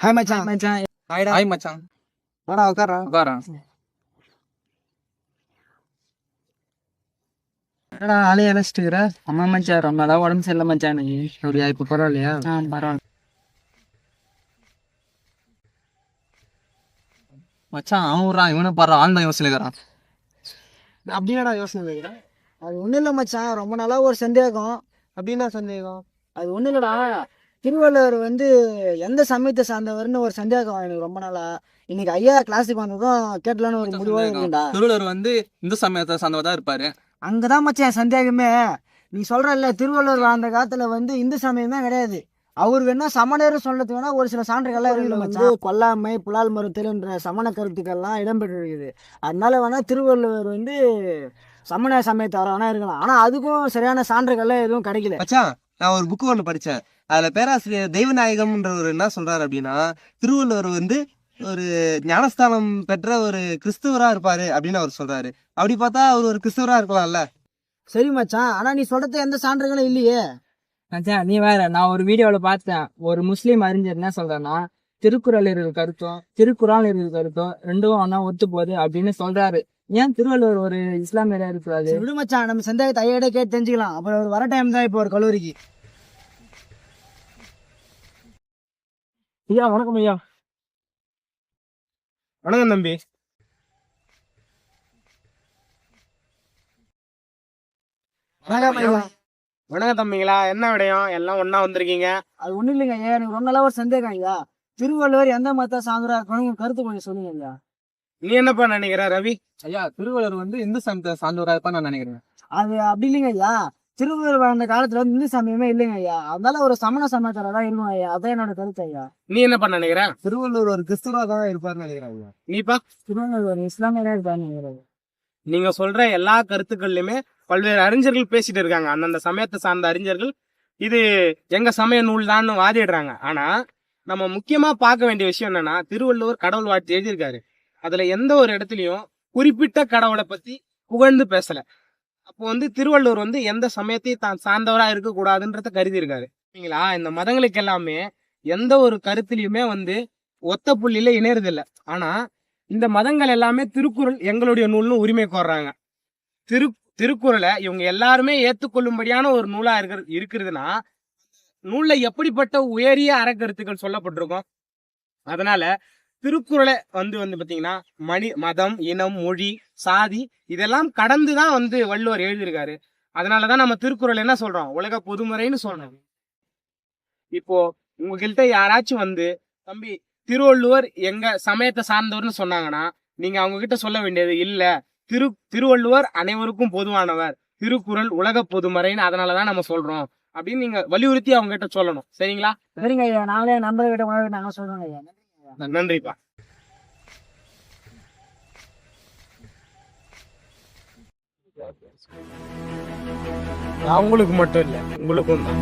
Hi மச்சான் மச்சான் ஹாய்டா hi மச்சான் வாடா உட்காரா உட்காரா என்னடா ஆளே அழைச்சிட்டுக்கிற அம்மா மச்சான் ரொம்ப நாளா உடம்பு சரியில்லை மச்சான் எனக்கு அப்படியா இப்போ பரவாயில்லையா ஆ பரவாயில்ல மச்சான் அவன் விட்றான் இவனை பாரு ஆழ்ந்த யோசனைக்கிறான் அப்படியாடா யோசனை வைக்கிறேன் அது ஒன்றும் இல்லை மச்சான் ரொம்ப நாளா ஒரு சந்தேகம் அப்படின்னா சந்தேகம் அது ஒன்றும் இல்லைடா திருவள்ளுவர் வந்து எந்த சமயத்தை சார்ந்தவர்னு ஒரு சந்தேகம் எனக்கு ரொம்ப நாளா. இன்னைக்கு ஐயா கிளாஸுக்கு வந்ததும் கேட்டலான்னு ஒரு முடிவாக இருக்குண்டா திருவள்ளுவர் வந்து இந்து சமயத்தை சார்ந்தவர் தான் இருப்பாரு. அங்கதான் மச்சான் என் சந்தேகமே. நீ சொல்றல்ல திருவள்ளுவர் வாழ்ந்த காலத்துல வந்து இந்து சமயமே கிடையாது. அவர் வேணா சமணர் சொல்றது வேணா ஒரு சில சான்றுகள்லாம் இருக்குது மச்சான். கொல்லாமை புலால் மறுத்தல்ன்ற சமண கருத்துக்கள்லாம் இடம்பெற்றிருக்குது. அதனால வேணா திருவள்ளுவர் வந்து சமண சமயத்தவர வேணா இருக்கலாம். ஆனா அதுக்கும் சரியான சான்றுகள்லாம் எதுவும் கிடைக்கல. மச்சான் நான் ஒரு புக்கு ஒன்று படித்தேன் அதில் பேராசிரியர் தெய்வநாயகம்ன்றவர் என்ன சொல்றாரு அப்படின்னா திருவள்ளுவர் வந்து ஒரு ஞானஸ்தானம் பெற்ற ஒரு கிறிஸ்துவரா இருப்பாரு அப்படின்னு அவர் சொல்றாரு. அப்படி பார்த்தா அவர் ஒரு கிறிஸ்துவரா இருக்கலாம்ல? சரி மச்சான். ஆனா நீ சொல்றது எந்த சான்றுகளும் இல்லையே. மச்சான் நீ வேற நான் ஒரு வீடியோல பார்த்தேன். ஒரு முஸ்லீம் அறிஞர் என்ன சொல்றாருன்னா திருக்குறள் இருக்கிற கருத்தும் திருக்குறான் இருக்கிற கருத்தும் ரெண்டும் ஒன்னா ஒத்து போகுது அப்படின்னு சொல்றாரு. ஏன் திருவள்ளுவர் ஒரு இஸ்லாமியரா இருக்கிறாரு சரி, விடு மச்சான் நம்ம சந்தேகத்தை ஐயாட கேட்டு தெரிஞ்சுக்கலாம். அப்புறம் அவர் வர டைம் தான் இப்போ ஒரு கல்லூரிக்கு. ஐயா வணக்கம் ஐயா. வணக்கம் தம்பி. வணக்கம். வணக்கம் தம்பிங்களா என்ன விடயம்? எல்லாம் ஒண்ணா வந்திருக்கீங்க? அது ஒண்ணும் இல்லைங்க ஐயா எனக்கு ரொம்ப நாளா ஒரு சந்தேகம் ஐயா. திருவள்ளுவர் எந்த மதத்தை சார்ந்தா இருக்கணும் கருத்து கொஞ்சம் சொல்லுங்க ஐயா. நீ என்னப்பா நினைக்கிற ரவி? ஐயா திருவள்ளுவர் வந்து இந்து சமயத்தை சார்ந்தவரா இருப்பான்னு நான் நினைக்கிறேன். அது அப்படி இல்லைங்க ஐயா. திருவள்ளுவர் வாழ்ந்த காலத்துல வந்து இந்து சமயமே இல்லைங்க ஐயா. அதனால ஒரு சமண சமயத்துல தான் இருக்கும் ஐயா. அதான் என்னோட கருத்து ஐயா. நீ என்னப்பா நினைக்கிற? திருவள்ளுவர் ஒரு கிறிஸ்துவரா தான் இருப்பாருன்னு நினைக்கிறேன் நீப்பா? திருவள்ளுவர் ஒரு இஸ்லாமியரா இருப்பாங்க நீங்க சொல்ற எல்லா கருத்துக்கள்லயுமே பல்வேறு அறிஞர்கள் பேசிட்டு இருக்காங்க. அந்தந்த சமயத்தை சார்ந்த அறிஞர்கள் இது எங்க சமய நூல் தான் வாதிடுறாங்க. ஆனா நம்ம முக்கியமா பார்க்க வேண்டிய விஷயம் என்னன்னா திருவள்ளுவர் கடவுள் வாழ்த்து எழுதியிருக்காரு. அதுல எந்த ஒரு இடத்துலையும் குறிப்பிட்ட கடவுளை பத்தி புகழ்ந்து பேசல. அப்போ வந்து திருவள்ளுவர் வந்து எந்த சமயத்தையும் தான் சார்ந்தவரா இருக்கக்கூடாதுன்றத கருதி இருக்காரு சரிங்களா இந்த மதங்களுக்கு எல்லாமே எந்த ஒரு கருத்துலையுமே வந்து ஒத்த புள்ளியில இணையறதில்லை. ஆனா இந்த மதங்கள் எல்லாமே திருக்குறள் எங்களுடைய நூல்னு உரிமை கோர்றாங்க. திரு திருக்குறளை இவங்க எல்லாருமே ஏத்துக்கொள்ளும்படியான ஒரு நூலா இருக்கிற இருக்கிறதுனா நூல்ல எப்படிப்பட்ட உயரிய அறக்கருத்துக்கள் சொல்லப்பட்டிருக்கும் அதனால திருக்குறளை வந்து வந்து பார்த்தீங்கன்னா மணி மதம் இனம் மொழி சாதி இதெல்லாம் கடந்து தான் வந்து வள்ளுவர் எழுதியிருக்காரு. அதனாலதான் நம்ம திருக்குறள் என்ன சொல்கிறோம் உலக பொதுமுறைன்னு சொல்கிறோம் இப்போ உங்ககிட்ட யாராச்சும் வந்து தம்பி திருவள்ளுவர் எங்க சமயத்தை சார்ந்தவர்னு சொன்னாங்கன்னா நீங்க அவங்க கிட்ட சொல்ல வேண்டியது இல்ல. திரு திருவள்ளுவர் அனைவருக்கும் பொதுவானவர். திருக்குறள் உலக பொதுமறைன்னு அதனாலதான் நம்ம சொல்றோம். அப்படின்னு நீங்க வலியுறுத்தி அவங்க கிட்ட சொல்லணும். சரிங்களா? சரிங்க ஐயா. நாங்களே நண்பர்கிட்ட விட நாங்கள் நாங்க சொல்றோங்க ஐயா. நன்றிப்பா. அவங்களுக்கு மட்டும் இல்ல உங்களுக்கும் தான்.